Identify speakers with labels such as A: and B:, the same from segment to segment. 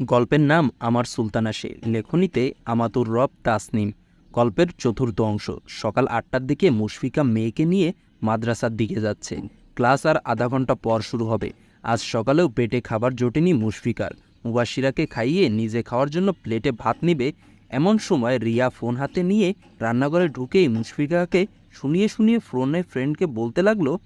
A: গল্পের নাম আমার সুলতানা সে লেখনীতে আমাতুর রব তাসনিম। গল্পের চতুর্থ অংশ, সকাল আটটার দিকে মুশফিকা মেয়েকে নিয়ে মাদ্রাসার দিকে যাচ্ছে। ক্লাস আর আধা ঘণ্টা পর শুরু হবে। আজ সকালেও পেটে খাবার জোটেনি মুশফিকার। মুবাসিরাকে খাইয়ে নিজে খাওয়ার জন্য প্লেটে ভাত নিবে এমন সময় রিয়া ফোন হাতে নিয়ে রান্নাঘরে ঢুকেই মুশফিকাকে শুনিয়ে শুনিয়ে ফোনে ফ্রেন্ডকে বলতে লাগল,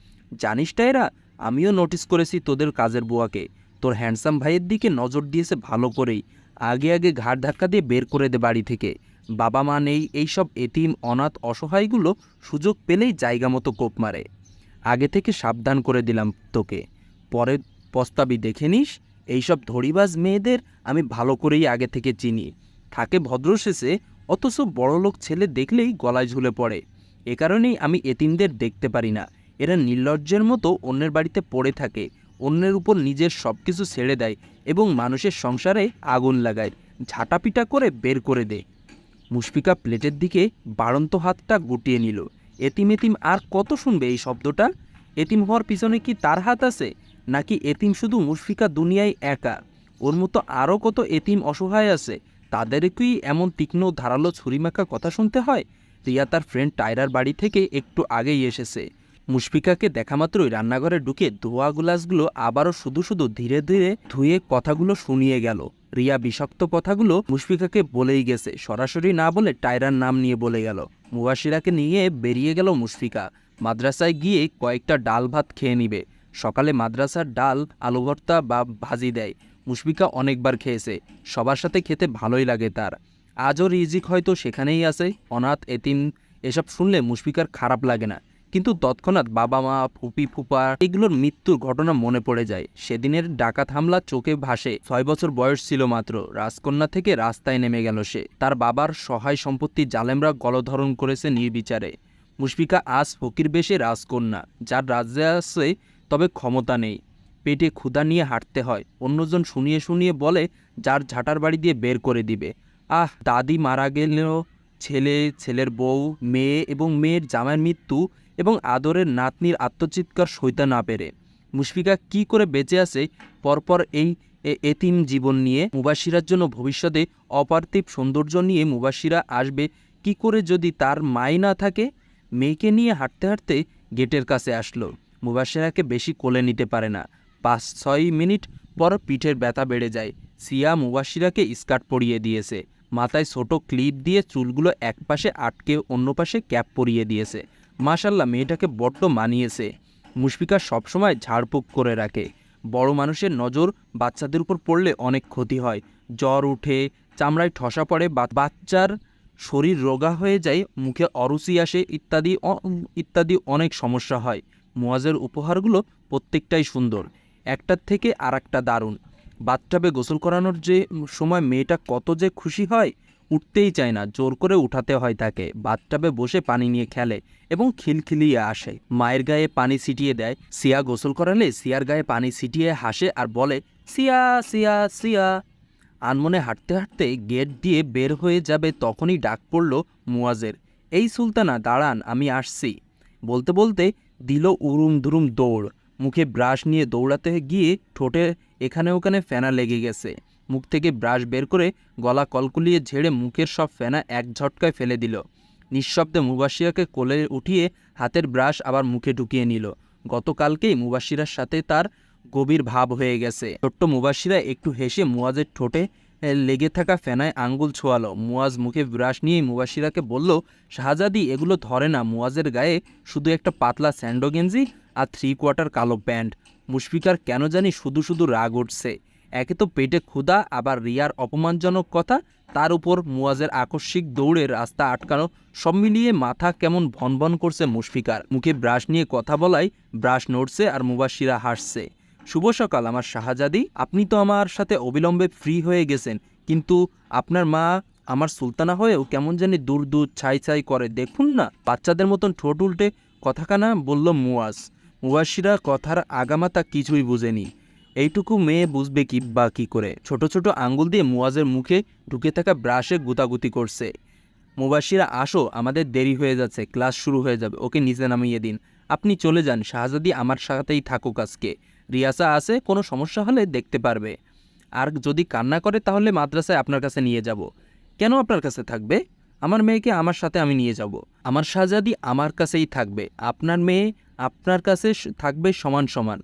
A: জানিস টায়রা আমিও নোটিস করেছি তোদের কাজের বুয়াকে। তোর হ্যান্ডসাম ভাইয়ের দিকে নজর দিয়েছে ভালো করেই। আগে আগে ঘাট ধাক্কা দিয়ে বের করে দে বাড়ি থেকে। বাবা মা নেই, এইসব এতিম, অনাথ, অসহায়গুলো সুযোগ পেলেই জায়গা মতো কোপ মারে। আগে থেকে সাবধান করে দিলাম তোকে। পরে প্রস্তাবই দেখে নিস, এইসব ধরিবাজ মেয়েদের আমি ভালো করেই আগে থেকে চিনি। থাকে ভদ্র শেষে অথচ বড়লোক ছেলে দেখলেই গলায় ঝুলে পড়ে। এ কারণেই আমি এতিমদের দেখতে পারি না। এরা নির্লজ্জের মতো অন্যের বাড়িতে পড়ে থাকে। অন্যের উপর নিজের সব কিছু ছেড়ে দেয় এবং মানুষের সংসারে আগুন লাগায়, ঝাঁটাপিটা করে বের করে দেয়। মুশফিকা প্লেটের দিকে বাড়ন্ত হাতটা গুটিয়ে নিল। এতিম এতিম আর কত শুনবে এই শব্দটা? এতিম হওয়ার পিছনে কি তার হাত আছে? নাকি এতিম শুধু মুশফিকা দুনিয়ায় একা? ওর মতো আরও কত এতিম অসহায় আছে? তাদের কি এমন তীক্ষ্ণ ধারালো ছুরিমাখা কথা শুনতে হয়? রিয়া তার ফ্রেন্ড টায়রার বাড়ি থেকে একটু আগেই এসেছে। মুশফিকাকে দেখা মাত্রই রান্নাঘরে ঢুকে ধোয়া গ্লাসগুলো আবারও শুধু শুধু ধীরে ধীরে ধুয়ে কথাগুলো শুনিয়ে গেল। রিয়া বিষাক্ত কথাগুলো মুশফিকাকে বলেই গেছে, সরাসরি না বলে টায়রার নাম নিয়ে বলে গেল। মুবাসিরাকে নিয়ে বেরিয়ে গেল মুশফিকা। মাদ্রাসায় গিয়ে কয়েকটা ডাল ভাত খেয়ে নিবে। সকালে মাদ্রাসার ডাল আলু ভর্তা বা ভাজি দেয়। মুশফিকা অনেকবার খেয়েছে। সবার সাথে খেতে ভালোই লাগে তার। আজও রিজিক হয়তো সেখানেই আছে। অনাথ এতিম, এসব শুনলে মুশফিকার খারাপ লাগে না। কিন্তু তৎক্ষণাৎ বাবা মা ফুপি ফুপা এগুলোর মৃত্যুর ঘটনা মনে পড়ে যায়। সেদিনের ডাকাত হামলা চোখে ভাসে। ছয় বছর বয়স ছিল মাত্র। রাজকন্যা থেকে রাস্তায় নেমে গেল সে। তার বাবার সহায় সম্পত্তি জালেমরা গলধরণ করেছে নির্বিচারে। মুশফিকা আজ ফকির বেশে রাজকন্যা। যার রাজ্যে আছে, তবে ক্ষমতা নেই। পেটে ক্ষুধা নিয়ে হাঁটতে হয়। অন্যজন শুনিয়ে শুনিয়ে বলে, যার ঝাঁটার বাড়ি দিয়ে বের করে দিবে। আহ, দাদি মারা গেলেও ছেলে, ছেলের বউ, মেয়ে এবং মেয়ের জামাইয়ের মৃত্যু এবং আদরের নাতনির আত্মচিৎকার সইতে না পেরে। মুশফিকা কি করে বেঁচে আছে, পরপর এই এতিম জীবন নিয়ে, মুবাসিরার জন্য ভবিষ্যতে অপার্থিব সৌন্দর্য নিয়ে মুবাসিরা আসবে, কি করে যদি তার মাই না থাকে? মেয়েকে নিয়ে হাঁটতে হাঁটতে গেটের কাছে আসলো। মুবাসিরাকে বেশি কোলে নিতে পারে না। পাঁচ ছয় মিনিট পর পিঠের ব্যথা বেড়ে যায়। সিয়া মুবাসিরাকে স্কার্ট পরিয়ে দিয়েছে। মাথায় ছোট ক্লিপ দিয়ে চুলগুলো এক পাশে আটকে অন্য পাশে ক্যাপ পরিয়ে দিয়েছে। মাশাল্লাহ, মেয়েটাকে বড্ড মানিয়েছে। মুশফিকা সবসময় ঝাড়ফুঁক করে রাখে। বড় মানুষের নজর বাচ্চাদের উপর পড়লে অনেক ক্ষতি হয়। জ্বর উঠে, চামড়ায় ঠসা পড়ে বাচ্চার শরীর রোগা হয়ে যায়, মুখে অরুচি আসে ইত্যাদি ইত্যাদি অনেক সমস্যা হয়। মুয়াজের উপহারগুলো প্রত্যেকটাই সুন্দর। একটার থেকে আর দারুণ। বাথটাবে গোসল করানোর যে সময় মেয়েটা কত যে খুশি হয় উঠতেই চায় না, জোর করে উঠাতে হয় তাকে। বাথটাবে বসে পানি নিয়ে খেলে এবং খিলখিলিয়ে আসে। মায়ের গায়ে পানি ছিটিয়ে দেয়। সিয়া গোসল করালে সিয়ার গায়ে পানি ছিটিয়ে হাসে আর বলে, সিয়া সিয়া সিয়া। আনমনে হাঁটতে হাঁটতে গেট দিয়ে বের হয়ে যাবে তখনই ডাক পড়ল মুয়াজের এই সুলতানা, দাঁড়ান, আমি আসছি। বলতে বলতে দিল উরুম দুরুম দৌড়। মুখে ব্রাশ নিয়ে দৌড়াতে গিয়ে ঠোঁটে এখানে ওখানে ফেনা লেগে গেছে। মুখ থেকে ব্রাশ বের করে গলা কলকুলিয়ে ঝেড়ে মুখের সব ফেনা এক ঝটকায় ফেলে দিল। নিঃশব্দে মুবাসিরাকে কোলে উঠিয়ে হাতের ব্রাশ আবার মুখে ঢুকিয়ে নিল। গতকালকেই মুবাসিরার সাথে তার গভীর ভাব হয়ে গেছে। ছোট্ট মুবাসিরা একটু হেসে মুয়াজের ঠোঁটে লেগে থাকা ফেনায় আঙ্গুল ছোয়ালো। মুয়াজ মুখে ব্রাশ নিয়ে মুবাসিরাকে বলল, শাহজাদি, এগুলো ধরে না। মুয়াজের গায়ে শুধু একটা পাতলা স্যান্ডো গেঞ্জি আর থ্রি কোয়ার্টার কালো প্যান্ট। মুশফিকার কেন জানি শুধু শুধু রাগ উঠছে। একে তো পেটে ক্ষুধা, আবার রিয়ার অপমানজনক কথা, তার উপর মুয়াজের আকস্মিক দৌড়ে রাস্তা আটকানো, সব মিলিয়ে মাথা কেমন ভনভন করছে মুশফিকার। মুখে ব্রাশ নিয়ে কথা বলায় ব্রাশ নড়ছে আর মুবাসিরা হাসছে। শুভ সকাল, আমার শাহজাদি। আপনি তো আমার সাথে অবিলম্বে ফ্রি হয়ে গেছেন, কিন্তু আপনার মা আমার সুলতানা হয়েও কেমন জানি দূর দূর ছাই ছাই করে। দেখুন না, বাচ্চাদের মতন ঠোঁট উল্টে কথা কথাখানা বলল মুয়াজ মুবাসিরা কথার আগামাতা কিছুই বুঝেনি। এইটুকু মেয়ে বুঝবে কি বা কী করে। ছোট ছোট আঙ্গুল দিয়ে মুয়াজের মুখে ঢুকে থাকা ব্রাশে গুতাগুতি করছে। মুবাসিরা আসো, আমাদের দেরি হয়ে যাচ্ছে, ক্লাস শুরু হয়ে যাবে, ওকে নিচে নামিয়ে দিন। আপনি চলে যান, শাহজাদি আমার সাথেই থাকুক আজকে। রিয়াসা আছে, কোনো সমস্যা হলে দেখতে পারবে। আর যদি কান্না করে, তাহলে মাদ্রাসায় আপনার কাছে নিয়ে যাব। কেন আপনার কাছে থাকবে? আমার মেয়েকে আমার সাথে আমি নিয়ে যাব। আমার শাহজাদি আমার কাছেই থাকবে। আপনার মেয়ে আপনার কাছে থাকবে সমান সমান।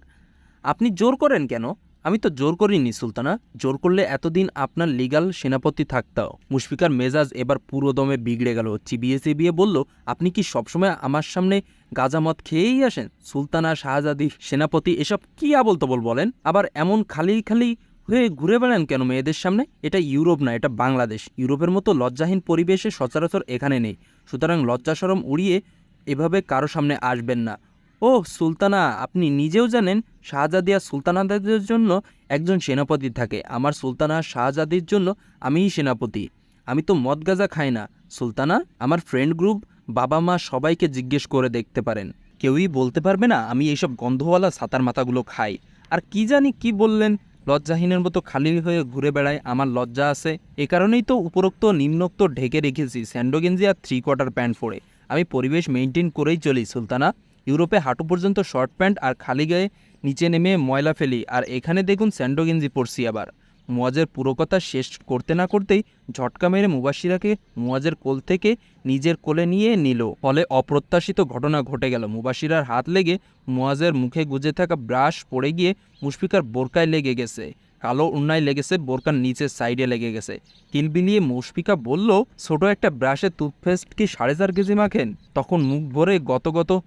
A: আপনি জোর করেন কেন? আমি তো জোর করিনি, সুলতানা। জোর করলে এতদিন আপনার লিগাল সেনাপতি থাকতাও। মুশফিকার মেজাজ এবার পুরো দমে বিগড়ে গেল। চিবিয়ে চিবিয়ে বলল, আপনি কি সবসময় আমার সামনে গাজামত খেয়েই আসেন? সুলতানা, শাহজাদি, সেনাপতি, এসব কি আবল তবল বলেন? আবার এমন খালি খালি হয়ে ঘুরে বেড়ান কেন মেয়েদের সামনে? এটা ইউরোপ না, এটা বাংলাদেশ। ইউরোপের মতো লজ্জাহীন পরিবেশে সচরাচর এখানে নেই। সুতরাং লজ্জাসরম উড়িয়ে এভাবে কারও সামনে আসবেন না। ও সুলতানা, আপনি নিজেও জানেন শাহজাদিয়া সুলতানাদের জন্য একজন সেনাপতি থাকে। আমার সুলতানা শাহজাদির জন্য আমিই সেনাপতি। আমি তো মদ গাজা খাই না। সুলতানা, আমার ফ্রেন্ড গ্রুপ বাবা মা সবাইকে জিজ্ঞেস করে দেখতে পারেন। কেউই বলতে পারবে না, আমি এইসব গন্ধওয়ালা সাতার মাথাগুলো খাই। আর কি জানি কি বললেন? লজ্জাহীনের মতো খালি হয়ে ঘুরে বেড়ায় আমার লজ্জা আছে। এ কারণেই তো উপরোক্ত নিম্নোক্ত ঢেকে রেখেছি স্যান্ডো গেঞ্জি আর থ্রি কোয়ার্টার প্যান্ট পরে। আমি পরিবেশ মেনটেন করেই চলি, সুলতানা। ইউরোপে হাঁটু পর্যন্ত শর্ট প্যান্ট আর খালি গায়ে নিচে নেমে ময়লা ফেলি। আর এখানে দেখুন স্যান্ডো গেঞ্জি আবার। মুয়াজের পুরো কথা শেষ করতে না করতেই ঝটকা মেরে মুবাসিরাকে মুয়াজের কোল থেকে নিজের কোলে নিয়ে নিল। ফলে অপ্রত্যাশিত ঘটনা ঘটে গেল। মুবাসিরার হাত লেগে মুয়াজের মুখে গুজে থাকা ব্রাশ পড়ে গিয়ে মুশফিকার বোরকায় লেগে গেছে। কালো উন্নায় লেগেছে, বোরকার নিচের সাইডে লেগে গেছে। কিলবিলিয়ে মুশফিকা বলল, ছোট একটা ব্রাশে টুথপেস্ট কি সাড়ে চার কেজি মাখেন? তখন মুখ ভরে গত গত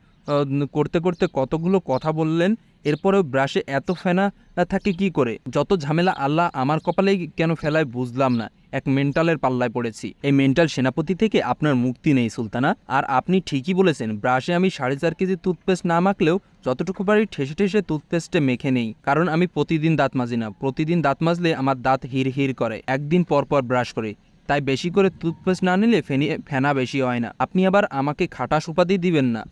A: করতে করতে কতগুলো কথা বললেন, এরপরেও ব্রাশে এত ফেনা থাকে কি করে? যত ঝামেলা আল্লাহ আমার কপালেই কেন ফেলায় বুঝলাম না। এক মেন্টালের পাল্লায় পড়েছি। এই মেন্টাল সেনাপতি থেকে আপনার মুক্তি নেই, সুলতানা। আর আপনি ঠিকই বলেছেন, ব্রাশে আমি সাড়ে চার কেজি টুথপেস্ট না মাখলেও যতটুকু পারি ঠেসে ঠেসে টুথপেস্টে মেখে নেই। কারণ আমি প্রতিদিন দাঁত মাজি না। প্রতিদিন দাঁত মাজলে আমার দাঁত হির হির করে। একদিন পর পর ব্রাশ করে। তাই বেশি করে টুথপেস্ট না নিলে ফেনি ফেনা বেশি হয় না। আপনি আবার আমাকে খাটাস উপাধি দিবেন না।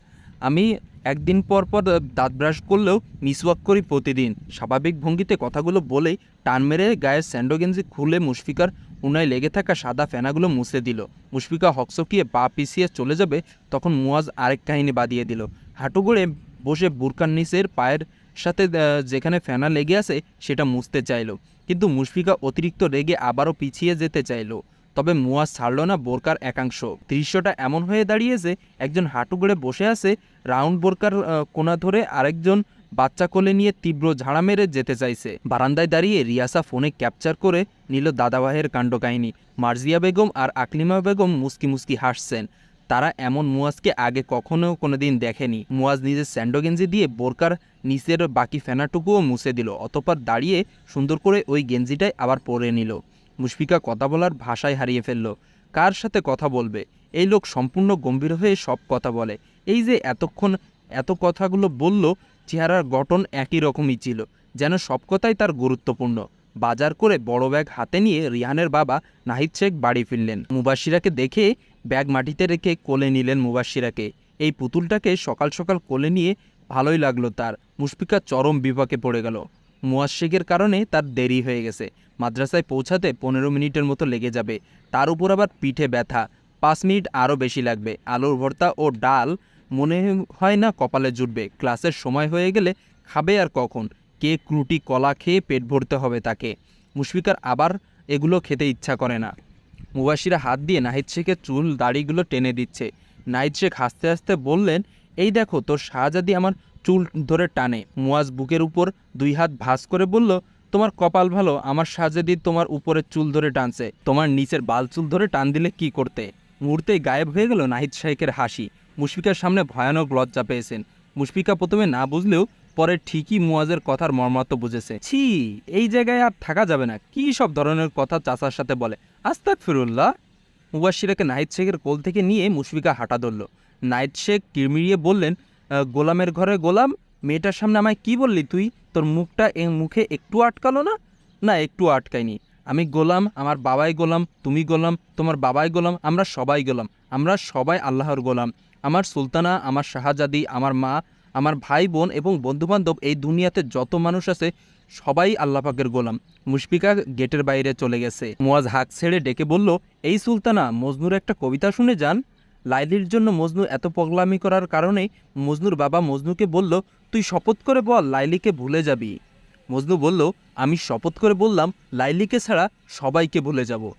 A: আমি একদিন পর পর দাঁত ব্রাশ করলেও মিসওয়াক করি প্রতিদিন। স্বাভাবিক ভঙ্গিতে কথাগুলো বলেই টান মেরে গায়ের স্যান্ডো গেঞ্জি খুলে মুশফিকার উনায় লেগে থাকা সাদা ফেনাগুলো মুছে দিল। মুশফিকা হকসকিয়ে পা পিছিয়ে চলে যাবে, তখন মুয়াজ আরেক কাহিনী বাদিয়ে দিল। হাঁটু গড়ে বসে বুরকার নিচের পায়ের সাথে যেখানে ফেনা লেগে আছে সেটা মুছতে চাইলো। কিন্তু মুশফিকা অতিরিক্ত রেগে আবারও পিছিয়ে যেতে চাইলো। তবে মুয়াজ ছাড়ল না বোরকার একাংশ। দৃশ্যটা এমন হয়ে দাঁড়িয়েছে একজন হাঁটু গড়ে বসে আছে, রাউন্ড বোরকার কোনা ধরে আরেকজন বাচ্চা কোলে নিয়ে তীব্র ঝাড়া মেরে যেতে চাইছে। বারান্দায় দাঁড়িয়ে রিয়াসা ফোনে ক্যাপচার করে নিল দাদাবাহের কাণ্ড কাহিনী মার্জিয়া বেগম আর আকলিমা বেগম মুস্কি মুস্কি হাসছেন। তারা এমন মুয়াজকে আগে কখনো কোনোদিন দেখেনি। মুয়াজ নিজের স্যান্ডো গেঞ্জি দিয়ে বোরকার নিচের বাকি ফেনাটুকুও মুছে দিল, অতপর দাঁড়িয়ে সুন্দর করে ওই গেঞ্জিটাই আবার পরে নিল। মুশফিকা কথা বলার ভাষায় হারিয়ে ফেলল। কার সাথে কথা বলবে? এই লোক সম্পূর্ণ গম্ভীর হয়ে সব কথা বলে। এই যে এতক্ষণ এত কথাগুলো বলল, চেহারার গঠন একই রকমই ছিল, যেন সব কথাই তার গুরুত্বপূর্ণ। বাজার করে বড় ব্যাগ হাতে নিয়ে রিহানের বাবা নাহিদ শেখ বাড়ি ফিরলেন। মুবাসিরাকে দেখে ব্যাগ মাটিতে রেখে কোলে নিলেন মুবাসিরাকে এই পুতুলটাকে সকাল সকাল কোলে নিয়ে ভালোই লাগল তার। মুশফিকা চরম বিপাকে পড়ে গেল। মুয়াজ শেখের কারণে তার দেরি হয়ে গেছে। মাদ্রাসায় পৌঁছাতে পনেরো মিনিটের মতো লেগে যাবে। তার উপর আবার পিঠে ব্যথা। পাঁচ মিনিট আরও বেশি লাগবে। আলুর ভর্তা ও ডাল মনে হয় না কপালে জুটবে। ক্লাসের সময় হয়ে গেলে খাবে আর কখন? কেক রুটি কলা খেয়ে পেট ভরতে হবে তাকে? মুশফিকার আবার এগুলো খেতে ইচ্ছা করে না। মুবাসিরা হাত দিয়ে নাহিদ শেখের চুল, দাড়িগুলো টেনে দিচ্ছে। নাহিদ শেখ হাসতে হাসতে বললেন, এই দেখো, তোর শাহজাদি আমার চুল ধরে টানে। মুয়াজ বুকের উপর দুই হাত ভাঁজ করে বলল তোমার কপাল ভালো আমার শাহজাদি তোমার উপরের চুল ধরে টানছে। তোমার নিচের বাল চুল ধরে টান দিলে কি করতে? মুহূর্তেই গায়েব হয়ে গেল নাহিদ শেখের হাসি। মুশফিকার সামনে ভয়ানক লজ্জা পেয়েছেন। মুশফিকা প্রথমে না বুঝলেও পরে ঠিকই মুয়াজের কথার মর্মার্থ বুঝেছে। ছি এই জায়গায় আর থাকা যাবে না। কি সব ধরনের কথা চাচার সাথে বলে? আস্তাক ফিরুল্লাহ মুবাসিরাকে নাহিদ শেখের কোল থেকে নিয়ে মুশফিকা হাঁটা ধরল। নাহিদ শেখ কিরমিরিয়ে বললেন "আহ, গোলামের ঘরে গোলাম, মেয়েটার সামনে আমায় কি বললি তুই? তোর মুখটা এ, মুখে একটু আটকালো না? না, একটু আটকায়নি আমি গোলাম, আমার বাবাই গোলাম, তুমি গোলাম, তোমার বাবাই গোলাম, আমরা সবাই গোলাম। আমরা সবাই আল্লাহর গোলাম। আমার সুলতানা, আমার শাহজাদি, আমার মা, আমার ভাই বোন এবং বন্ধুবান্ধব এই দুনিয়াতে যত মানুষ আছে, সবাই আল্লাহ পাকের গোলাম। মুশফিকা গেটের বাইরে চলে গেছে। মুয়াজ হাঁক ছেড়ে ডেকে বলল, এই সুলতানা মজনুর একটা কবিতা শুনে যান। লাইলির জন্য মজনু এত পগলামি করার কারণে মজনুর বাবা মজনুকে বলল, তুই শপথ করে বল, লাইলিকে ভুলে যাবি। মজনু বলল, আমি শপথ করে বললাম, লাইলিকে ছাড়া সবাইকে ভুলে যাব।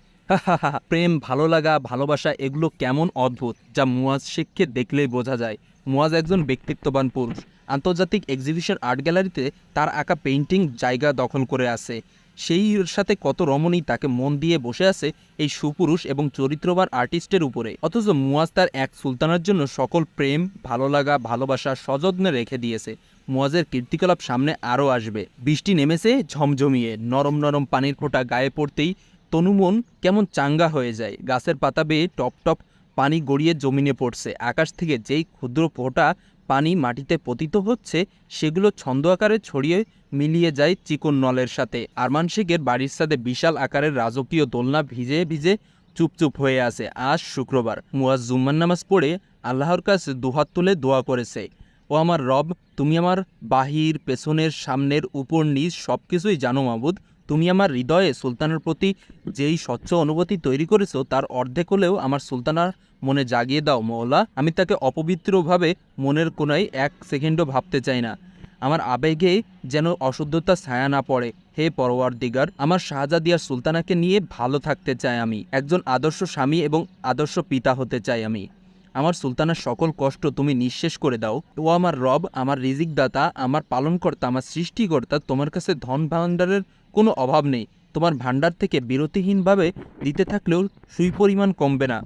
A: প্রেম ভালো লাগা ভালোবাসা, এগুলো কেমন অদ্ভুত, যা মুয়াজ শেখকে দেখলেই বোঝা যায়। মুয়াজ একজন ব্যক্তিত্ববান পুরুষ। আন্তর্জাতিক এক্সিবিশন আর্ট গ্যালারিতে তার আঁকা পেইন্টিং জায়গা দখল করে আছে। সেই সাথে কত রমণী তাকে মন দিয়ে বসে আছে এই সুপুরুষ এবং চরিত্রবার আর্টিস্টের উপরে। অথচ মুয়াজ তার এক সুলতানের জন্য সকল প্রেম, ভালো লাগা, ভালোবাসা সযত্নে রেখে দিয়েছে। মুয়াজের কীর্তিকলাপ সামনে আরও আসবে। বৃষ্টি নেমেছে ঝমঝমিয়ে নরম নরম পানির ফোঁটা গায়ে পড়তেই তনুমন কেমন চাঙ্গা হয়ে যায়। গাছের পাতা বেয়ে টপ টপ পানি গড়িয়ে জমিনে পড়ছে। আকাশ থেকে যেই ক্ষুদ্র ফোঁটা পানি মাটিতে পতিত হচ্ছে, সেগুলো ছন্দ আকারে ছড়িয়ে মিলিয়ে যায় চিকন নলের সাথে। আরমান শেখের বাড়ির সাথে বিশাল আকারের রাজকীয় দোলনা ভিজে ভিজে চুপচুপ হয়ে আছে আজ শুক্রবার। মুয়াজ জুম্মার নামাজ পড়ে আল্লাহর কাছে দুহাত তুলে দোয়া করেছে, ও আমার রব, তুমি আমার বাহির, পেছনের, সামনের, উপর, নিচ সব কিছুই জানো মাবুদ। তুমি আমার হৃদয়ে সুলতানের প্রতি যেই স্বচ্ছ অনুভূতি তৈরি করেছ, তার অর্ধেক হলেও আমার সুলতানার মনে জাগিয়ে দাও, মওলা। আমি তাকে অপবিত্রভাবে মনের কোনায় এক সেকেন্ডও ভাবতে চাই না। আমার আবেগে যেন অশুদ্ধতা ছায়া না পড়ে। হে পরওয়ার দিগার আমার শাহজাদিয়ার সুলতানাকে নিয়ে ভালো থাকতে চাই আমি। একজন আদর্শ স্বামী এবং আদর্শ পিতা হতে চাই আমি। আমার সুলতানার সকল কষ্ট তুমি নিঃশেষ করে দাও। ও আমার রব, আমার রিজিকদাতা, আমার পালনকর্তা, আমার সৃষ্টিকর্তা, তোমার কাছে ধন ভাণ্ডারের কোনো অভাব নেই। তোমার ভাণ্ডার থেকে বিরতিহীনভাবে দিতে থাকলেও সুই পরিমাণ কমবে না।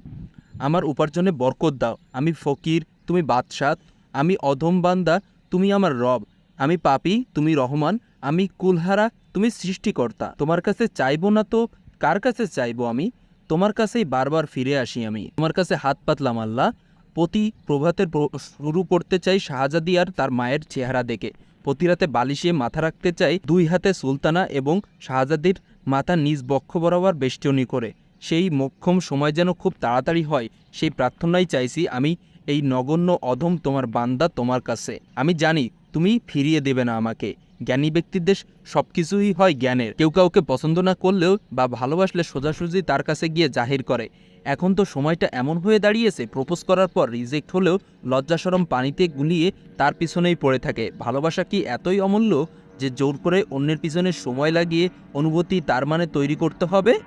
A: আমার উপার্জনে বরকত দাও। আমি ফকির, তুমি বাদশাহ আমি অধম বান্দা, তুমি আমার রব। আমি পাপি, তুমি রহমান, আমি কুলহারা, তুমি সৃষ্টিকর্তা। তোমার কাছে চাইব না তো কার কাছে চাইব আমি? তোমার কাছেই বারবার ফিরে আসি আমি। তোমার কাছে হাত পাতলাম আল্লাহ। প্রতি প্রভাতের শুরু করতে চাই শাহজাদি আর তার মায়ের চেহারা দেখে। প্রতি রাতে বালিশে মাথা রাখতে চাই দুই হাতে সুলতানা এবং শাহজাদির মাথা নিজ বক্ষ বরাবর বেষ্টনী করে। সেই মক্ষম সময় যেন খুব তাড়াতাড়ি হয়, সেই প্রার্থনাই চাইছি আমি, এই নগণ্য অধম তোমার বান্দা তোমার কাছে। আমি জানি তুমি ফিরিয়ে দেবে না আমাকে। জ্ঞানী ব্যক্তিদের সব কিছুই হয় জ্ঞানের। কেউ কাউকে পছন্দ না করলেও বা ভালোবাসলে সোজাসুজি তার কাছে গিয়ে জাহির করে। এখন তো সময়টা এমন হয়ে দাঁড়িয়েছে, প্রপোজ করার পর রিজেক্ট হলেও লজ্জাসরম পানিতে গুলিয়ে তার পিছনেই পড়ে থাকে। ভালোবাসা কি এতই অমূল্য যে জোর করে অন্যের পিছনে সময় লাগিয়ে অনুভূতি তার মানে তৈরি করতে হবে?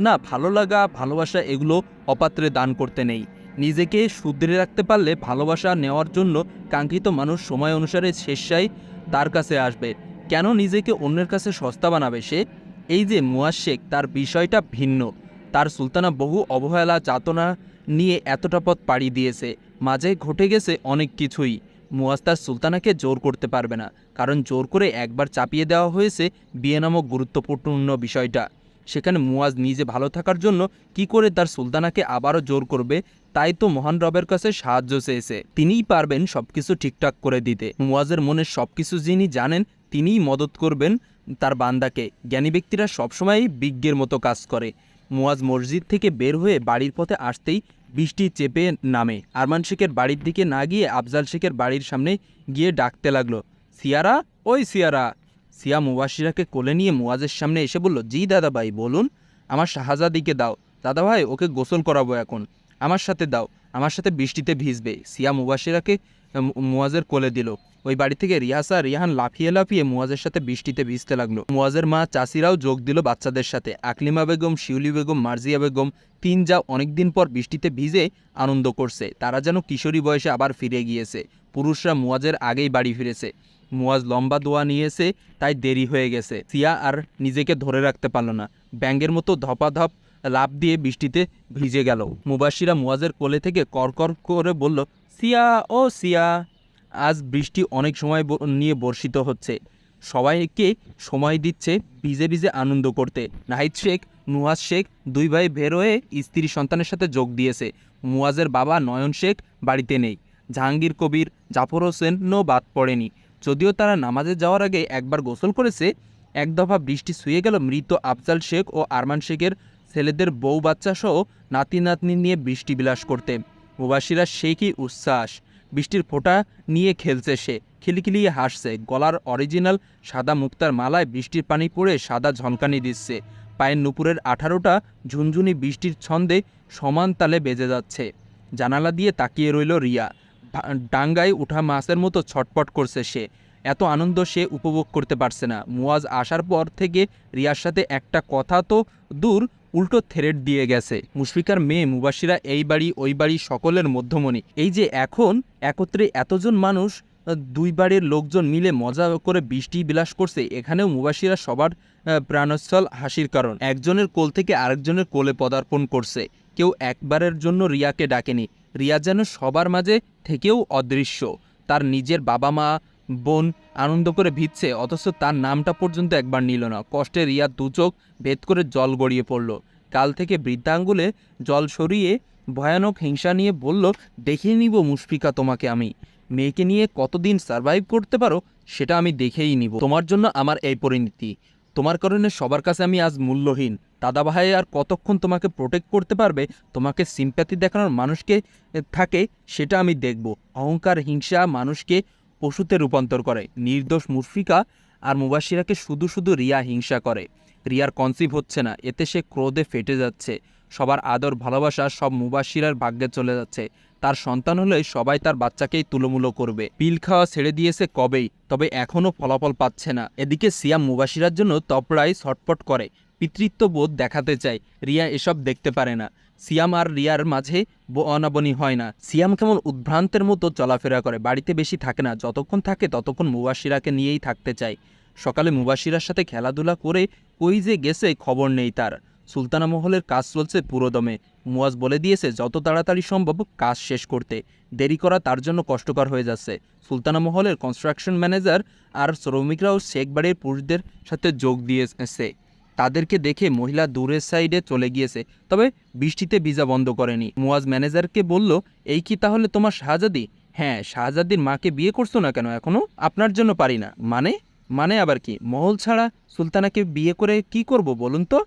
A: না ভালো লাগা, ভালোবাসা এগুলো অপাত্রে দান করতে নেই। নিজেকে শুধরে রাখতে পারলে ভালোবাসা নেওয়ার জন্য কাঙ্ক্ষিত মানুষ সময় অনুসারে শেষায় তার কাছে আসবে। কেন নিজেকে অন্যের কাছে সস্তা বানাবে সে? এই যে মুয়াজ শেখ তার বিষয়টা ভিন্ন। তার সুলতানা বহু অবহেলা যাতনা নিয়ে এতটা পথ পাড়ি দিয়েছে। মাঝে ঘটে গেছে অনেক কিছুই। মুয়াজ তার সুলতানাকে জোর করতে পারবে না। কারণ জোর করে একবার চাপিয়ে দেওয়া হয়েছে বিয়ে নামক গুরুত্বপূর্ণ বিষয়টা। সেখানে মুয়াজ নিজে ভালো থাকার জন্য কি করে তার সুলতানাকে আবারও জোর করবে, তাই তো মহান রবের কাছে সাহায্য চেয়েছে। তিনিই পারবেন সবকিছু ঠিকঠাক করে দিতে। মুয়াজের মনের সবকিছু যিনি জানেন, তিনিই মদত করবেন তার বান্দাকে। জ্ঞানী ব্যক্তিরা সবসময়ই বিজ্ঞের মতো কাজ করে। মুয়াজ মসজিদ থেকে বের হয়ে বাড়ির পথে আসতেই বৃষ্টি চেপে নামে। আরমান শেখের বাড়ির দিকে না গিয়ে আফজাল শেখের বাড়ির সামনে গিয়ে ডাকতে লাগল, সিয়ারা, ওই সিয়ারা! সিয়া মুবাসিরাকে কোলে নিয়ে মুয়াজের সামনে এসে বলল জি দাদা ভাই বলুন আমার শাহজাদিকে দাও। দাদা ভাই ওকে গোসল করাবো এখন। আমার সাথে দাও আমার সাথে বৃষ্টিতে ভিজবে। সিয়া মুবাসিরাকে আহ, মু- মুয়াজের কোলে দিল। ওই বাড়ি থেকে রিয়াসা রিহান লাফিয়ে লাফিয়ে মুয়াজের সাথে বৃষ্টিতে ভিজতে লাগল। মুয়াজের মা চাষিরাও যোগ দিল বাচ্চাদের সাথে। আকলিমা বেগম শিউলি বেগম মার্জিয়া বেগম তিন যা অনেকদিন পর বৃষ্টিতে ভিজে আনন্দ করছে। তারা যেন কিশোরী বয়সে আবার ফিরে গিয়েছে। পুরুষরা মুয়াজের আগেই বাড়ি ফিরেছে। মুয়াজ লম্বা দোয়া নিয়েছে, তাই দেরি হয়ে গেছে। সিয়া আর নিজেকে ধরে রাখতে পারল না। ব্যাঙ্গের মতো ধপাধপ লাভ দিয়ে বৃষ্টিতে ভিজে গেল। মুবাসিরা মুয়াজের কোলে থেকে করকর করে বলল, সিয়া, ও সিয়া! আজ বৃষ্টি অনেক সময় নিয়ে বর্ষিত হচ্ছে। সবাইকে সময় দিচ্ছে ভিজে ভিজে আনন্দ করতে। নাহিদ শেখ নুহাজ শেখ দুই ভাই বের হয়ে স্ত্রী সন্তানের সাথে যোগ দিয়েছে। মুয়াজের বাবা নয়ন শেখ বাড়িতে নেই। জাহাঙ্গীর কবির, জাফর হোসেনও বাদ পড়েনি। যদিও তারা নামাজে যাওয়ার আগে একবার গোসল করেছে, এক দফা বৃষ্টি শুয়ে গেল মৃত আফজাল শেখ ও আরমান শেখের ছেলেদের বউ বাচ্চা সহ নাতি নাতনি নিয়ে বৃষ্টি বিলাস করতে। প্রবাসীরা সেই কি উচ্ছ্বাস। বৃষ্টির ফোঁটা নিয়ে খেলছে সে, খিলিখিলিয়ে হাসছে। গলার অরিজিনাল সাদা মুক্তার মালায় বৃষ্টির পানি পড়ে সাদা ঝনকানি দিচ্ছে। পায়ের নুপুরের আঠারোটা ঝুনঝুনি বৃষ্টির ছন্দে সমান তালে বেজে যাচ্ছে। জানালা দিয়ে তাকিয়ে রইল রিয়া। ডাঙ্গায় উঠা মাছের মতো ছটপট করছে সে। এত আনন্দ সে উপভোগ করতে পারছে না। মুয়াজ আসার পর থেকে রিয়ার সাথে একটা কথা তো দূর উল্টো থ্রেড দিয়ে গেছে। মুশফিকার মেয়ে মুবাসিরা এই বাড়ি ওই বাড়ি সকলের মধ্যমণি। এই যে এখন একত্রে এতজন মানুষ দুই বাড়ির লোকজন মিলে মজা করে বৃষ্টি বিলাস করছে এখানেও মুবাসিরা সবার আহ, প্রাণস্থল হাসির কারণ। একজনের কোল থেকে আরেকজনের কোলে পদার্পণ করছে। কেউ একবারের জন্য রিয়াকে ডাকেনি। রিয়া যেন সবার মাঝে থেকেও অদৃশ্য। তার নিজের বাবা মা বোন আনন্দ করে ভিজছে, অথচ তার নামটা পর্যন্ত একবার নিল না। কষ্টে রিয়া দু চোখ ভেদ করে জল গড়িয়ে পড়ল। কাল থেকে বৃদ্ধাঙ্গুলে জল সরিয়ে ভয়ানক হিংসা নিয়ে বলল দেখিয়ে নিব মুশফিকা তোমাকে আমি। মেয়েকে নিয়ে কতদিন সার্ভাইভ করতে পারো, সেটা আমি দেখেই নিব। তোমার জন্য আমার এই পরিণতি। তোমার কারণে সবার কাছে আমি আজ মূল্যহীন। দাদা ভাই আর কতক্ষণ তোমাকে প্রোটেক্ট করতে পারবে, তোমাকে সিম্প্যাথি দেখানোর মানুষকে থাকে, সেটা আমি দেখব। অহংকার, হিংসা মানুষকে পশুতে রূপান্তর করে। নির্দোষ মুশফিকা আর মুবাসিরাকে শুধু শুধু রিয়া হিংসা করে। রিয়ার কনসিভ হচ্ছে না, এতে সে ক্রোধে ফেটে যাচ্ছে। সবার আদর, ভালোবাসা সব মুবাসিরার ভাগ্যে চলে যাচ্ছে। তার সন্তান হলে সবাই তার বাচ্চাকেই তুলোমুলো করবে। পিল খাওয়া ছেড়ে দিয়েছে কবেই, তবে এখনও ফলাফল পাচ্ছে না। এদিকে সিয়াম মুবাসিরার জন্য তপড়াই ছটপট করে। পিতৃত্ব বোধ দেখাতে চায় রিয়া এসব দেখতে পারে না। সিয়াম আর রিয়ার মাঝে অনাবনি হয় না। সিয়াম কেমন উদ্ভ্রান্তের মতো চলাফেরা করে, বাড়িতে বেশি থাকে না। যতক্ষণ থাকে, ততক্ষণ মুবাসিরাকে নিয়েই থাকতে চায়। সকালে মুবাসিরার সাথে খেলাধুলা করে কই যে গেছে খবর নেই তার। সুলতানা মহলের কাজ চলছে পুরোদমে। মুয়াজ বলে দিয়েছে, যত তাড়াতাড়ি সম্ভব কাজ শেষ করতে। দেরি করা তার জন্য কষ্টকর হয়ে যাচ্ছে। সুলতানা মহলের কনস্ট্রাকশন ম্যানেজার আর শ্রমিকরাও শেখ বাড়ির পুরুষদের সাথে যোগ দিয়েছে। তাদেরকে দেখে মহিলা দূরের সাইডে চলে গিয়েছে, তবে বৃষ্টিতে ভিজা বন্ধ করেনি। মুয়াজ ম্যানেজারকে বলল, এই কি তাহলে তোমার শাহজাদি? হ্যাঁ শাহজাদির মাকে বিয়ে করছ না কেন? এখনও আপনার জন্য পারি না। মানে? মানে আবার কি? মহল ছাড়া সুলতানাকে বিয়ে করে কি করব বলুন তো?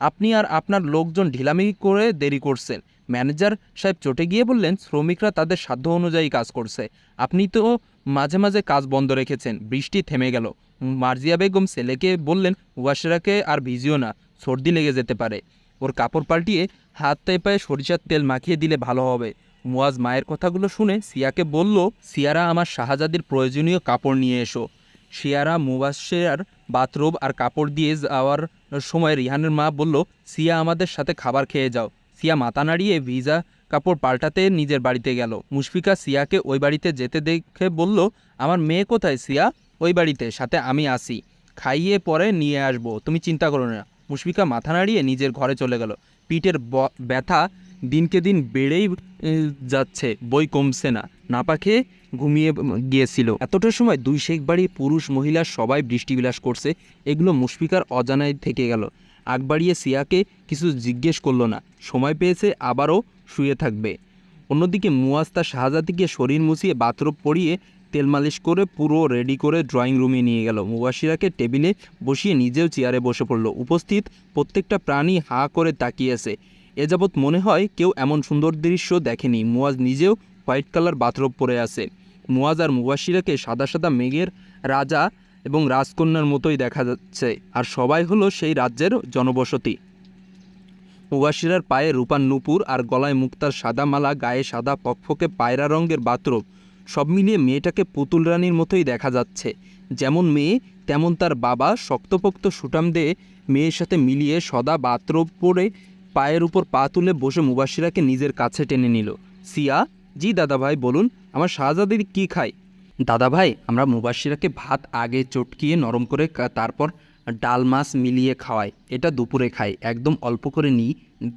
A: আপনি আর আপনার লোকজন ঢিলামি করে দেরি করছেন। ম্যানেজার সাহেব চটে গিয়ে বললেন, শ্রমিকরা তাদের সাধ্য অনুযায়ী কাজ করছে। আপনি তো মাঝে মাঝে কাজ বন্ধ রেখেছেন, বৃষ্টি থেমে গেল। মার্জিয়া বেগম ছেলেকে বললেন ওয়াশরাকে আর ভিজিও না, সর্দি লেগে যেতে পারে। ওর কাপড় পাল্টিয়ে হাত পায়ে সরিষার তেল মাখিয়ে দিলে ভালো হবে। মুয়াজ মায়ের কথাগুলো শুনে সিয়াকে বলল, সিয়ারা আমার শাহজাদির প্রয়োজনীয় কাপড় নিয়ে এসো। সিয়ারা মুবাসের বাথরুম আর কাপড় দিয়ে যাওয়ার সময় রিহানের মা বলল, সিয়া আমাদের সাথে খাবার খেয়ে যাও। সিয়া মাথা নাড়িয়ে ভিজা কাপড় পাল্টাতে নিজের বাড়িতে গেল। মুশফিকা সিয়াকে ওই বাড়িতে যেতে দেখে বলল, আমার মেয়ে কোথায়, সিয়া? ওই বাড়িতে, সাথে আমি আসি। খাইয়ে পরে নিয়ে আসব। তুমি চিন্তা করো না। মুশফিকা মাথা নাড়িয়ে নিজের ঘরে চলে গেল। পিঠের ব্যথা দিনকে দিন বেড়েই যাচ্ছে। বই কমছে না। নাপা খেয়ে ঘুমিয়ে গিয়েছিল। এতটা সময় দুই শেখ বাড়ি পুরুষ মহিলা সবাই বৃষ্টিবিলাস করছে। এগুলো মুশফিকার অজানায় থেকে গেল। আগ বাড়িয়ে সিয়াকে কিছু জিজ্ঞেস করল না। সময় পেয়েছে আবারও শুয়ে থাকবে। অন্যদিকে মুয়াজ তার শাহজাদিকে শরীর মুছিয়ে বাথরুম পরিয়ে তেল মালিশ করে পুরো রেডি করে ড্রয়িং রুমে নিয়ে গেল। মুবাসিরাকে টেবিলে বসিয়ে নিজেও চেয়ারে বসে পড়ল। উপস্থিত প্রত্যেকটা প্রাণী হা করে তাকিয়েছে এ যাবৎ মনে হয় কেউ এমন সুন্দর দৃশ্য দেখেনি। মুয়াজ নিজেও হোয়াইট কালার বাথরোব পরে আছে। মুয়াজ আর মুবাসিরাকে সাদা সাদা মেঘের রাজা এবং রাজকন্যার মতোই দেখা যাচ্ছে। আর সবাই হলো সেই রাজ্যের জনবসতি। মুবাসিরার পায়ে রূপার নুপুর আর গলায় মুক্তার সাদা মালা, গায়ে সাদা ফকফকে পায়রা রঙের বাথরোব সব মিলিয়ে মেয়েটাকে পুতুল রানীর মতোই দেখা যাচ্ছে। যেমন মেয়ে, তেমন তার বাবা শক্তপোক্ত সুটাম দিয়ে মেয়ের সাথে মিলিয়ে সদা বাথরোব পরে পায়ের উপর পা তুলে বসে মুবাসিরাকে নিজের কাছে টেনে নিল। সিয়া, জি দাদাভাই, বলুন, আমার শাহজাদির কি খায়? দাদাভাই, আমরা মুবাসিরাকে ভাত আগে চটকিয়ে নরম করে তারপর ডাল মাছ মিলিয়ে খাওয়াই। এটা দুপুরে খাই। একদম অল্প করে নিই,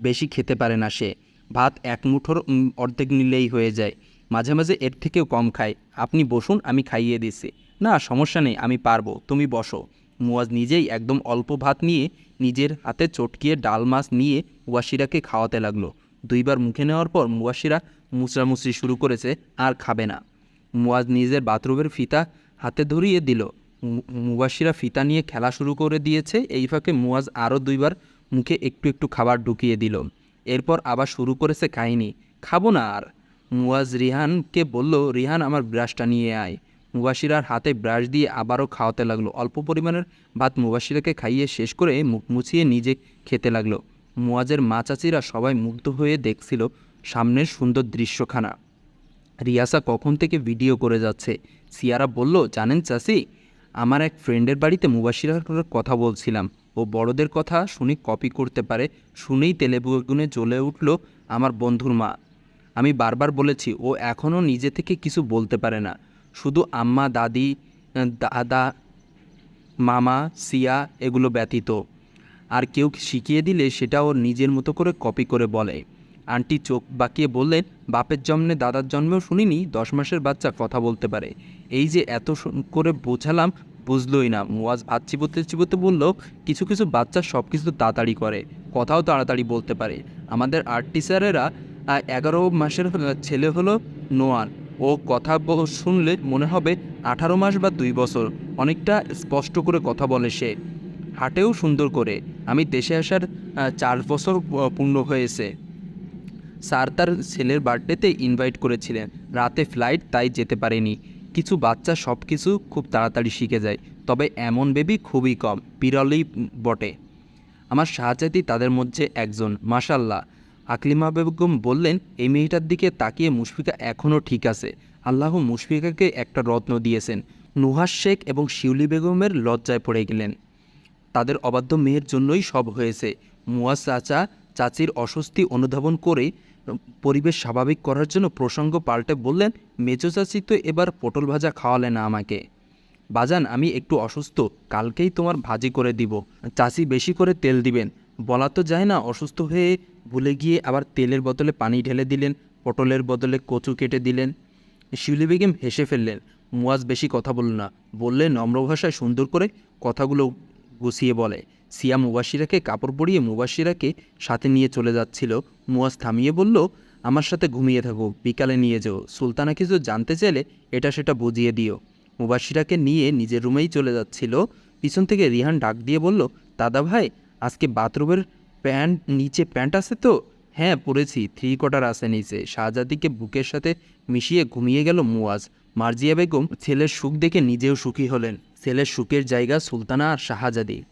A: বেশি খেতে পারে না সে। ভাত এক মুঠোর অর্ধেক নিলেই হয়ে যায়। মাঝে মাঝে এর থেকেও কম খায় আপনি বসুন, আমি খাইয়ে দিচ্ছি। না, সমস্যা নেই, আমি পারব, তুমি বসো। মুয়াজ নিজেই একদম অল্প ভাত নিয়ে নিজের হাতে চটকিয়ে ডাল মাছ নিয়ে ওয়াসিরাকে খাওয়াতে লাগল। দুইবার মুখে নেওয়ার পর মুয়াসিরা মুচড়ামুচড়ি শুরু করেছে, আর খাবে না। মুয়াজ নিজের বাথরুমের ফিতা হাতে ধরিয়ে দিল। মুবাসিরা ফিতা নিয়ে খেলা শুরু করে দিয়েছে, এই ফাঁকে মুয়াজ আরও দুইবার মুখে একটু একটু খাবার ঢুকিয়ে দিল। এরপর আবার শুরু করেছে কাহিনী, খাব না আর। মুয়াজ রিহানকে বলল, রিহান, আমার ব্রাশটা নিয়ে আয়। মুবাসিরার হাতে ব্রাশ দিয়ে আবারও খাওয়াতে লাগল। অল্প পরিমাণের ভাত মুবাসিরাকে খাইয়ে শেষ করে মুখ মুছিয়ে নিজে খেতে লাগল। মুয়াজের মা চাচিরা সবাই মুগ্ধ হয়ে দেখছিল সামনের সুন্দর দৃশ্যখানা। রিয়াসা কখন থেকে ভিডিও করে যাচ্ছে? সিয়ারা বলল, জানেন চাচি, আমার এক ফ্রেন্ডের বাড়িতে মুবাসিরার কথা বলছিলাম। ও বড়দের কথা শুনে কপি করতে পারে, শুনেই তেলেবুগুনে জ্বলে উঠল আমার বন্ধুর মা। আমি বারবার বলেছি, ও এখনও নিজে থেকে কিছু বলতে পারে না। শুধু আম্মা, দাদি, দাদা, মামা, সিয়া এগুলো ব্যতীত। আর কেউ শিখিয়ে দিলে সেটা ওর নিজের মতো করে কপি করে বলে। আন্টি চোখ বাঁকিয়ে বললেন, বাপের জন্মে দাদার জন্মেও শুনিনি, দশ মাসের বাচ্চা কথা বলতে পারে। এই যে এত করে বোঝালাম, বুঝলোই না। মুয়াজ ভাত চিবোতে চিবোতে বলল, কিছু কিছু বাচ্চা সব কিছু তাড়াতাড়ি করে, কথাও তাড়াতাড়ি বলতে পারে। আমাদের আর্ট টিচারেরা আহ, এগারো মাসের ছেলে হলো নোয়ান। ও কথা শুনলে মনে হবে আঠারো মাস বা দুই বছর। অনেকটা স্পষ্ট করে কথা বলে সে। হাটেও সুন্দর করে। আমি দেশে আসার চার বছর পূর্ণ হয়েছে। স্যার তার ছেলের বার্থডেতে ইনভাইট করেছিলেন। রাতে ফ্লাইট তাই যেতে পারেনি। কিছু বাচ্চা সব কিছু খুব তাড়াতাড়ি শিখে যায়। তবে এমন বেবি খুবই কম। বিরলই বটে। আমার শাহজাদি তাদের মধ্যে একজন। মাশাল্লাহ। আকলিমা বেগম বললেন, এই মেয়েটার দিকে তাকিয়ে মুশফিকা এখনও ঠিক আছে। আল্লাহ মুশফিকাকে একটা রত্ন দিয়েছেন। নুহাস শেখ এবং শিউলি বেগমের লজ্জায় পড়ে গেলেন। তাদের অবাধ্য মেয়ের জন্যই সব হয়েছে। মুয়াজ চাচা, চাচির অস্বস্তি অনুধাবন করে পরিবেশ স্বাভাবিক করার জন্য প্রসঙ্গ পাল্টে বললেন, মেজো চাচি তো এবার পটল ভাজা খাওয়ালে না আমাকে। বাজান, আমি একটু অসুস্থ, কালকেই তোমার ভাজি করে দিব। চাচি বেশি করে তেল দিবেন। বলা তো যায় না, অসুস্থ হয়ে ভুলে গিয়ে আবার তেলের বদলে পানি ঢেলে দিলেন, পটলের বদলে কচু কেটে দিলেন। শিউলি বেগম হেসে ফেললেন, মুয়াজ বেশি কথা বলল না, বললে নম্র ভাষায় সুন্দর করে কথাগুলো গুছিয়ে বলে। সিয়া মুবাসিরাকে কাপড় পরিয়ে মুবাসিরাকে সাথে নিয়ে চলে যাচ্ছিল। মুয়াজ থামিয়ে বলল, আমার সাথে ঘুমিয়ে থাকো, বিকালে নিয়ে যেও। সুলতানা কিছু জানতে চাইলে এটা সেটা বুঝিয়ে দিও। মুবাসিরাকে নিয়ে নিজের রুমেই চলে যাচ্ছিল। পিছন থেকে রিহান ডাক দিয়ে বলল, দাদা ভাই আজকে বাথরুমের প্যান্ট, নিচে প্যান্ট আছে তো? হ্যাঁ পরেছি। থ্রি কোয়ার্টার আছে নিচে। শাহজাদিকে বুকের সাথে মিশিয়ে ঘুমিয়ে গেল মুয়াজ মার্জিয়া বেগম ছেলের সুখ দেখে নিজেও সুখী হলেন। ছেলের সুখের জায়গা সুলতানা আর শাহজাদি।